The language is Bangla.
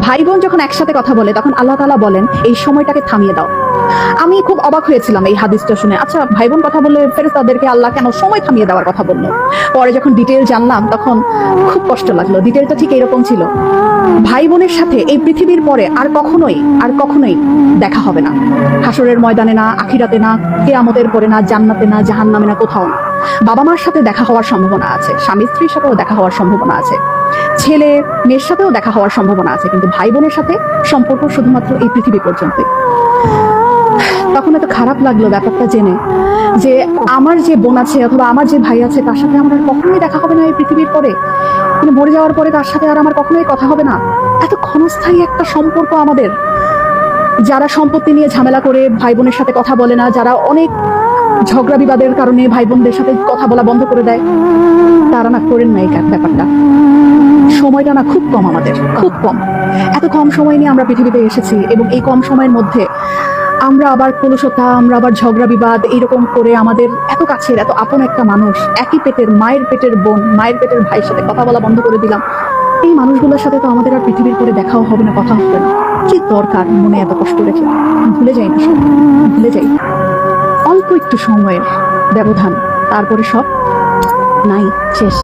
ভাই বোন যখন একসাথে কথা বলে, তখন আল্লাহ তাআলা বলেন, এই সময়টাকে থামিয়ে দাও। আমি খুব অবাক হয়েছিলাম এই হাদিসটা শুনে। আচ্ছা ভাই বোন কথা বললে ফেরেশতাদেরকে আল্লাহ কেন সময় থামিয়ে দেওয়ার কথা বলল? পরে যখন ডিটেল জানলাম, তখন খুব কষ্ট লাগল। ডিটেলটা ঠিক এরকম ছিল। ভাই বোনের সাথে এই পৃথিবীর পরে আর কখনোই আর কখনোই দেখা হবে না। হাসরের ময়দানে না, আখিরাতে না, কেয়ামতের পরে না, জান্নাতে না, জাহান্নামে না, কোথাও না। বাবা মার সাথে দেখা হওয়ার সম্ভাবনা আছে। স্বামী স্ত্রীর সাথেও দেখা হওয়ার সম্ভাবনা আছে। ছেলে মেয়ের সাথেও দেখা হওয়ার সম্ভাবনা আছে, কিন্তু ভাই বোনের সাথে সম্পর্ক শুধুমাত্র এই পৃথিবী পর্যন্তই। তখন এত খারাপ লাগল ব্যাপারটা জেনে যে আমার যে বোন আছে অথবা আমার যে ভাই আছে, তার সাথে আমার কখনোই দেখা হবে না এই পৃথিবীর পরে। মানে মরে যাওয়ার পরে তার সাথে আর আমার কখনোই কথা হবে না। এত ক্ষণস্থায়ী একটা সম্পর্ক আমাদের। যারা সম্পত্তি নিয়ে ঝামেলা করে ভাই বোনের সাথে কথা বলে না, যারা অনেক ঝগড়া বিবাদের কারণে ভাই বোনদের সাথে কথা বলা বন্ধ করে দেয়, তারা না করেন না এই ব্যাপারটা। সময়টা না খুব কম আমাদের, খুব কম। এত কম সময় নিয়ে আমরা পৃথিবীতে এসেছি এবং এই কম সময়ের মধ্যে আমরা আবার কলুষতা, আমরা আবার ঝগড়া বিবাদ, এইরকম করে আমাদের এত কাছের, এত আপন একটা মানুষ, একই পেটের মায়ের পেটের বোন, মায়ের পেটের ভাইয়ের সাথে কথা বলা বন্ধ করে দিলাম। এই মানুষগুলোর সাথে তো আমাদের আর পৃথিবীর করে দেখাও হবে না, কথা হবে না। কি দরকার মনে এত কষ্ট রেখে? ভুলে যাই না ভুলে যাই। অল্প একটু সময়ের ব্যবধান, তারপরে সব নাই, শেষ।